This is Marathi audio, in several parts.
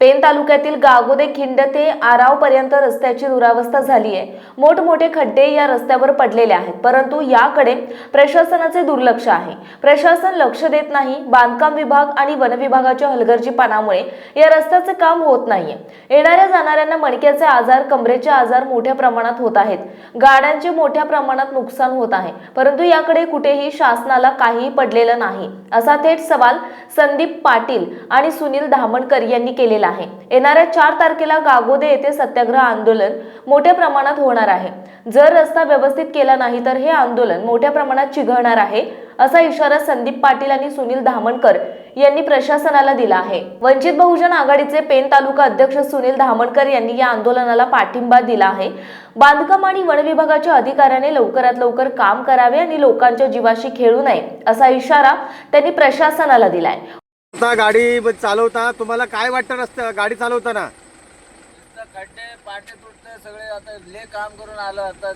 पेन तालुक्यातील गागोदे खिंड ते आराव पर्यंत रस्त्याची दुरावस्था झाली आहे. मोठमोठे खड्डे या रस्त्यावर पडलेले आहेत परंतु याकडे प्रशासनाचे दुर्लक्ष आहे. प्रशासन लक्ष देत नाही बांधकाम विभाग आणि वन विभागाच्या हलगर्जीपणामुळे या रस्त्याचे काम होत नाहीये. येणाऱ्या जाणाऱ्यांना मणक्याचे आजार कमरेचे आजार मोठ्या प्रमाणात होत आहेत. गाड्यांचे मोठ्या प्रमाणात नुकसान होत आहे परंतु याकडे कुठेही शासनाला काहीही पडलेलं नाही असा थेट सवाल संदीप पाटील आणि सुनील धामणकर यांनी केलेला आहे. येणाऱ्या चार तारखेला गागोदे येथे सत्याग्रह आंदोलन मोठ्या प्रमाणात होणार आहे. जर रस्ता व्यवस्थित केला नाही तर हे आंदोलन मोठ्या प्रमाणात चिघळणार आहे असा इशारा संदीप पाटील आणि सुनील धामणकर यांनी प्रशासनाला दिला आहे. वंचित बहुजन आघाडीचे पेन तालुका अध्यक्ष सुनील धामणकर यांनी या आंदोलनाला पाठिंबा दिला आहे. बांधकाम आणि वन विभागाच्या अधिकाऱ्याने लवकरात लवकर काम करावे आणि लोकांच्या जीवाशी खेळू नये असा इशारा त्यांनी प्रशासनाला दिलाय. आता गाडी चालवता तुम्हाला काय वाटतं रस्ता गाडी चालवताना? खड्डे पाटे तुटते सगळे आता ले काम करून आलो आता.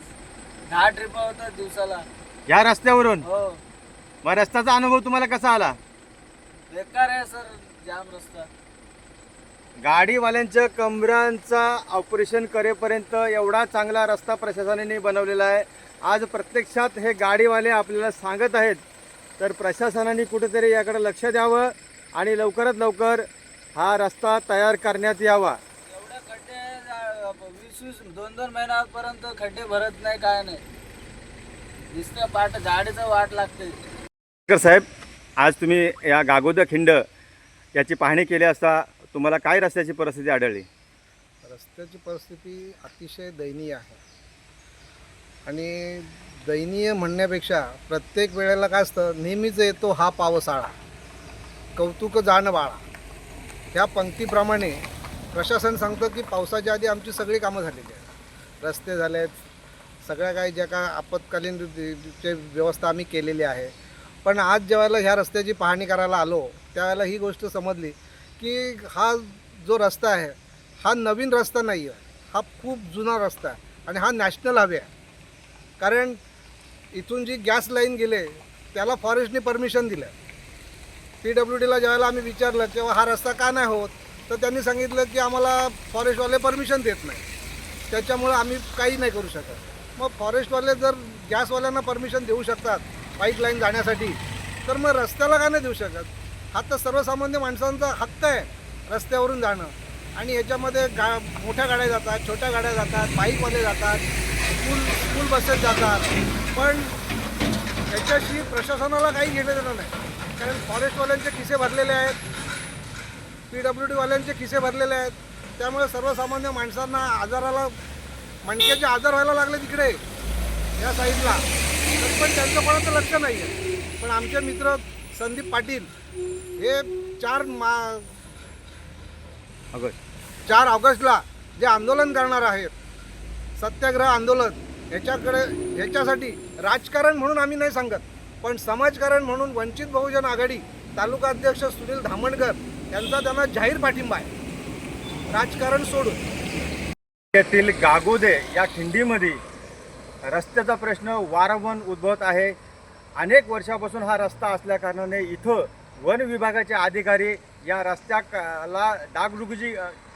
दहा ट्रिप होतात दिवसाला. या रस्त्यावरून? हो. मग रस्त्याचा अनुभव तुम्हाला कसा आला? बेकार आहे सर जाम रस्ता. गाडीवाल्यांच्या कमरांचा ऑपरेशन करेपर्यंत एवढा चांगला रस्ता प्रशासनाने बनवलेला आहे. आज प्रत्यक्षात हे गाडीवाले आपल्याला सांगत आहेत. तर प्रशासनाने कुठेतरी याकडे लक्ष द्यावं. आणि लवकरात लवकर हा रस्ता तयार करण्यात यावा. एवढे खड्डे वीस वीस दोन दोन महिन्यापर्यंत खड्डे भरत नाही काय नाही. नुसतं पाट गाडीचं वाट लागते. साहेब आज तुम्ही या गागोद खिंड याची पाहणी केली असता तुम्हाला काय रस्त्याची परिस्थिती आढळली? रस्त्याची परिस्थिती अतिशय दयनीय आहे. आणि दयनीय म्हणण्यापेक्षा प्रत्येक वेळेला काय असतं नेहमीच येतो हा पावसाळा. कौतुक जाणं बाळा. ह्या पंक्तीप्रमाणे प्रशासन सांगतं की पावसाच्या आधी आमची सगळी कामं झालेली आहेत. रस्ते झाले आहेत सगळ्या काही ज्या काय आपत्कालीन चे व्यवस्था आम्ही केलेली आहे. पण आज जेव्हा ह्या रस्त्याची पाहणी करायला आलो त्यावेळेला ही गोष्ट समजली की हा जो रस्ता आहे हा नवीन रस्ता नाही आहे. हा खूप जुना रस्ता आहे आणि हा नॅशनल हायवे आहे. कारण इथून जी गॅस लाईन गेले त्याला फॉरेस्टने परमिशन दिलं. पी डब्ल्यू डीला ज्यावेळेला आम्ही विचारलं तेव्हा हा रस्ता का नाही होत? तर त्यांनी सांगितलं की आम्हाला फॉरेस्टवाले परमिशन देत नाही. त्याच्यामुळं आम्ही काही नाही करू शकत. मग फॉरेस्टवाले जर गॅसवाल्यांना परमिशन देऊ शकतात पाईपलाईन जाण्यासाठी तर मग रस्त्याला का नाही देऊ शकत? हा तर सर्वसामान्य माणसांचा हक्क आहे रस्त्यावरून जाणं. आणि याच्यामध्ये गा मोठ्या गाड्या जातात छोट्या गाड्या जातात बाईकवाले जातात स्कूल स्कूल बसेस जातात. पण याच्याशी प्रशासनाला काही घेणं देणं नाही. कारण फॉरेस्टवाल्यांचे खिसे भरलेले आहेत. पी डब्ल्यू डीवाल्यांचे खिसे भरलेले आहेत. त्यामुळे सर्वसामान्य माणसांना आजाराला मणक्याचे आजार व्हायला लागले तिकडे या साईडला. तर पण त्यांचं कोणाचं लक्ष नाही आहे. पण आमचे मित्र संदीप पाटील हे चार मा अगं चार ऑगस्टला जे आंदोलन करणार आहेत सत्याग्रह आंदोलन ह्याच्याकडे ह्याच्यासाठी राजकारण म्हणून आम्ही नाही सांगत. पण समाजकारण म्हणून वंचित बहुजन आघाडी तालुका अध्यक्ष सुनील धामणकर यांचा त्यांना जाहीर पाठिंबा आहे. राजकारण सोडून. येथील गागोदे या खिंडीमध्ये रस्त्याचा प्रश्न वारंवार उद्भवत आहे. अनेक वर्षापासून हा रस्ता असल्या कारणाने इथं वन विभागाचे अधिकारी या रस्त्याला डागडुगजी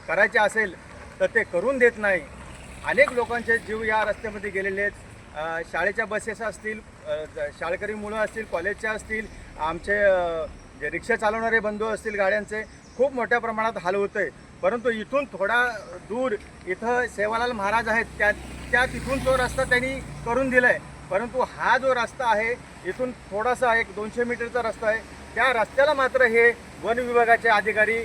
करायचे असेल तर ते करून देत नाही. अनेक लोकांचे जीव या रस्त्यामध्ये गेलेले आहेत. शाळेच्या बसेस असतील शाळकरी मुलं असतील कॉलेजच्या असतील आमचे जे रिक्षा चालवणारे बंधू असतील गाड्यांचे खूप मोठ्या प्रमाणात हाल होतं आहे परंतु इथून थोडा दूर इथं सेवालाल महाराज आहेत त्या त्या तिथून तो रस्ता त्यांनी करून दिला आहे परंतु हा जो रस्ता आहे इथून थोडासा एक दोनशे मीटरचा रस्ता आहे. त्या रस्त्याला मात्र हे वन विभागाचे अधिकारी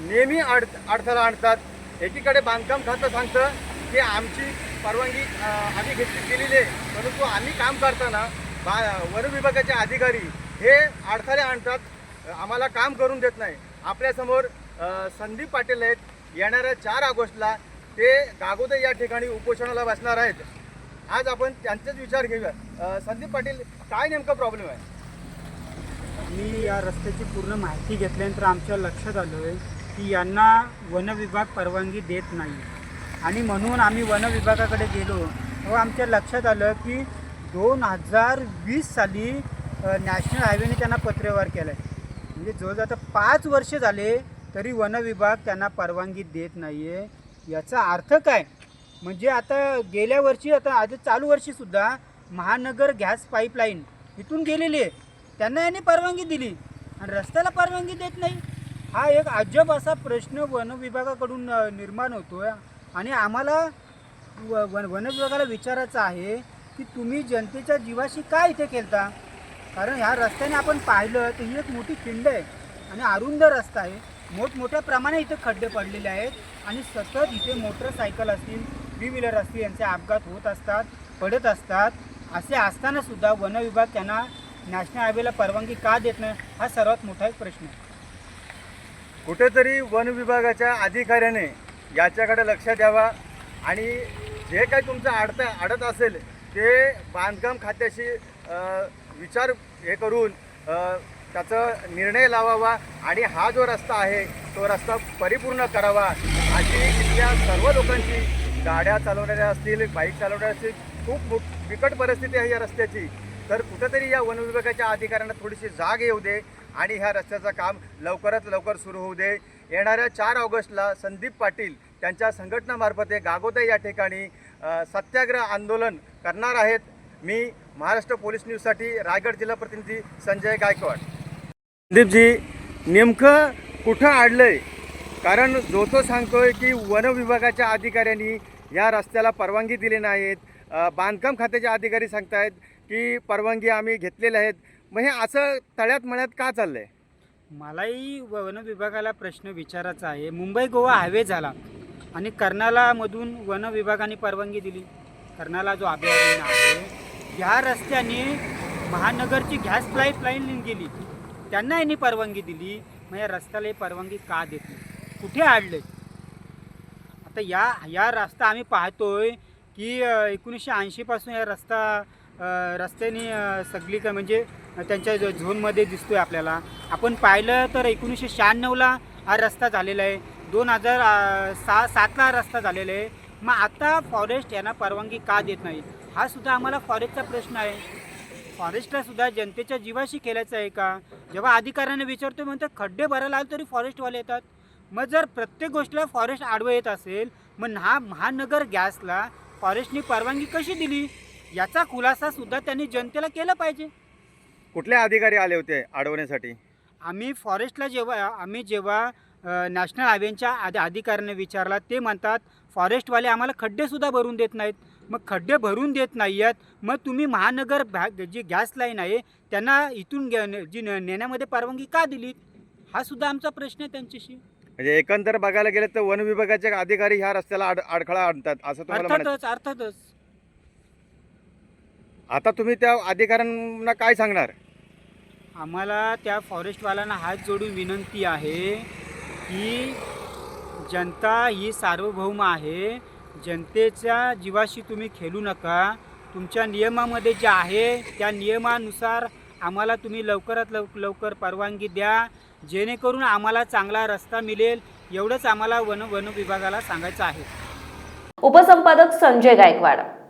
नेहमी अड अडथळा आणतात. एकीकडे बांधकाम खातं सांगतं की आमची परवानगी आम्ही घेतली गेलेली आहे. परंतु आम्ही काम करताना बा वन विभागाचे अधिकारी हे अडथळे आणतात आम्हाला काम करून देत नाही. आपल्यासमोर संदीप पाटील आहेत. येणाऱ्या चार ऑगस्टला ते गागोदे या ठिकाणी उपोषणाला बसणार आहेत. आज आपण त्यांचाच विचार घेऊया. संदीप पाटील काय नेमका प्रॉब्लेम आहे? मी या रस्त्याची पूर्ण माहिती घेतल्यानंतर आमच्या लक्षात आलं आहे की यांना वनविभाग परवानगी देत नाही. आणि म्हणून आम्ही वन विभागाकडे गेलो. व आमच्या लक्षात आलं की दोन हजार वीस साली नॅशनल हायवेने त्यांना पत्रव्यवहार केला आहे म्हणजे जवळजवळ आता पाच वर्ष झाले तरी वन विभाग त्यांना परवानगी देत नाही आहे याचा अर्थ काय? म्हणजे आता गेल्या वर्षी आता आज चालू वर्षीसुद्धा महानगर गॅस पाईपलाईन इथून गेलेली आहे. त्यांना यांनी परवानगी दिली आणि रस्त्याला परवानगी देत नाही. हा एक अजब असा प्रश्न वन विभागाकडून निर्माण होतो आहे आणि आम्हाला व वन वनविभागाला विचारायचं आहे की तुम्ही जनतेच्या जीवाशी काय इथे खेळता कारण ह्या रस्त्याने आपण पाहिलं तर ही एक मोठी खिंड आहे आणि अरुंद रस्ता आहे. मोठमोठ्या प्रमाणे इथे खड्डे पडलेले आहेत आणि सतत इथे मोटरसायकल असतील थ्री व्हीलर असतील यांचे अपघात होत असतात पडत असतात. असे असतानासुद्धा वनविभाग त्यांना नॅशनल हायवेला परवानगी का देत नाही हा सर्वात मोठा एक प्रश्न आहे. कुठेतरी वन विभागाच्या अधिकाऱ्याने याच्याकडे लक्ष द्यावा. आणि जे काही तुमचं अडत अडत असेल ते बांधकाम खात्याशी विचार हे करून त्याचं त्याचा निर्णय लावावा. आणि हा जो रस्ता आहे तो रस्ता परिपूर्ण करावा. अशी इथल्या सर्व लोकांची गाड्या चालवणाऱ्या असतील बाईक चालवणाऱ्या असतील खूप मो बिकट परिस्थिती आहे या रस्त्याची. तर कुठंतरी या वनविभागाच्या अधिकाऱ्यांना थोडीशी जाग येऊ दे. आणि ह्या रस्त्याचं काम लवकरात लवकर सुरू होऊ दे. येणाऱ्या चार ऑगस्टला संदीप पाटील त्यांच्या संघटनामार्फत हे गागोदे या ठिकाणी सत्याग्रह आंदोलन करणार आहेत. मी महाराष्ट्र पोलीस न्यूजसाठी रायगड जिल्हा प्रतिनिधी संजय गायकवाड. संदीपजी नेमकं कुठं अडलंय कारण जो तो सांगतोय की वन विभागाच्या अधिकाऱ्यांनी या रस्त्याला परवानगी दिली नाहीत. बांधकाम खात्याचे अधिकारी सांगतायत की परवानगी आम्ही घेतलेल्या आहेत. मग हे असं तळ्यात मळ्यात का चाललं आहे मलाही वन विभागाला प्रश्न विचारायचा आहे. मुंबई गोवा हायवे झाला आणि कर्नालामधून वन विभागाने परवानगी दिली. कर्नाला जो अभयारण्य आहे या रस्त्याने महानगरची गॅस पाईपलाईन गेली. त्यांना यांनी परवानगी दिली. मग या रस्त्याला ही परवानगी का देत नाही? कुठे आडले आता या या रस्ता आम्ही पाहतोय की एकोणीसशे ऐंशीपासून या रस्ता रस्त्याने सगळी का म्हणजे त्यांच्या झोनमध्ये दिसतो आहे आपल्याला. आपण पाहिलं तर एकोणीसशे शहाण्णवला हा रस्ता झालेला आहे. दोन हजार सहा सातला रस्ता झालेला आहे. मग आता फॉरेस्ट यांना परवानगी का देत नाही? हा सुद्धा आम्हाला फॉरेस्टचा प्रश्न आहे. फॉरेस्टला सुद्धा जनतेच्या जीवाशी खेळायचं आहे का? जेव्हा अधिकाऱ्यांना विचारतो म्हणतो खड्डे भरायला आले तरी फॉरेस्टवाले येतात. मग जर प्रत्येक गोष्टीला फॉरेस्ट आडवं येत असेल मग हा महानगर गॅसला फॉरेस्टनी परवानगी कशी दिली? याचा खुलासा सुद्धा त्यांनी जनतेला केला पाहिजे. कुठले अधिकारी आले होते अडवण्यासाठी? आम्ही फॉरेस्टला जेव्हा आम्ही जेव्हा नॅशनल हायवेच्या आध अधिकाऱ्यांना विचारला ते म्हणतात फॉरेस्टवाले आम्हाला खड्डेसुद्धा भरून देत नाहीत. मग खड्डे भरून देत नाही आहेत मग तुम्ही महानगर भाग जी गॅस लाईन आहे त्यांना इथून जी नेण्यामध्ये परवानगी का दिली हा सुद्धा आमचा प्रश्न आहे त्यांच्याशी. म्हणजे एकंदर बघायला गेलं तर वन विभागाचे अधिकारी ह्या रस्त्याला अड अडखळा आणतात असं अर्थातच अर्थातच. आता तुम्ही त्या अधिकाऱ्यांना काय सांगणार? आम्हाला त्या फॉरेस्टवाल्यांना हात जोडून विनंती आहे की जनता ही सार्वभौम आहे. जनतेच्या जीवाशी तुम्ही खेळू नका. तुमच्या नियमामध्ये जे आहे त्या नियमानुसार आम्हाला तुम्ही लवकरात लव लवकर परवानगी द्या. जेणेकरून आम्हाला चांगला रस्ता मिळेल. एवढंच आम्हाला वन वन विभागाला सांगायचं आहे. उपसंपादक संजय गायकवाड.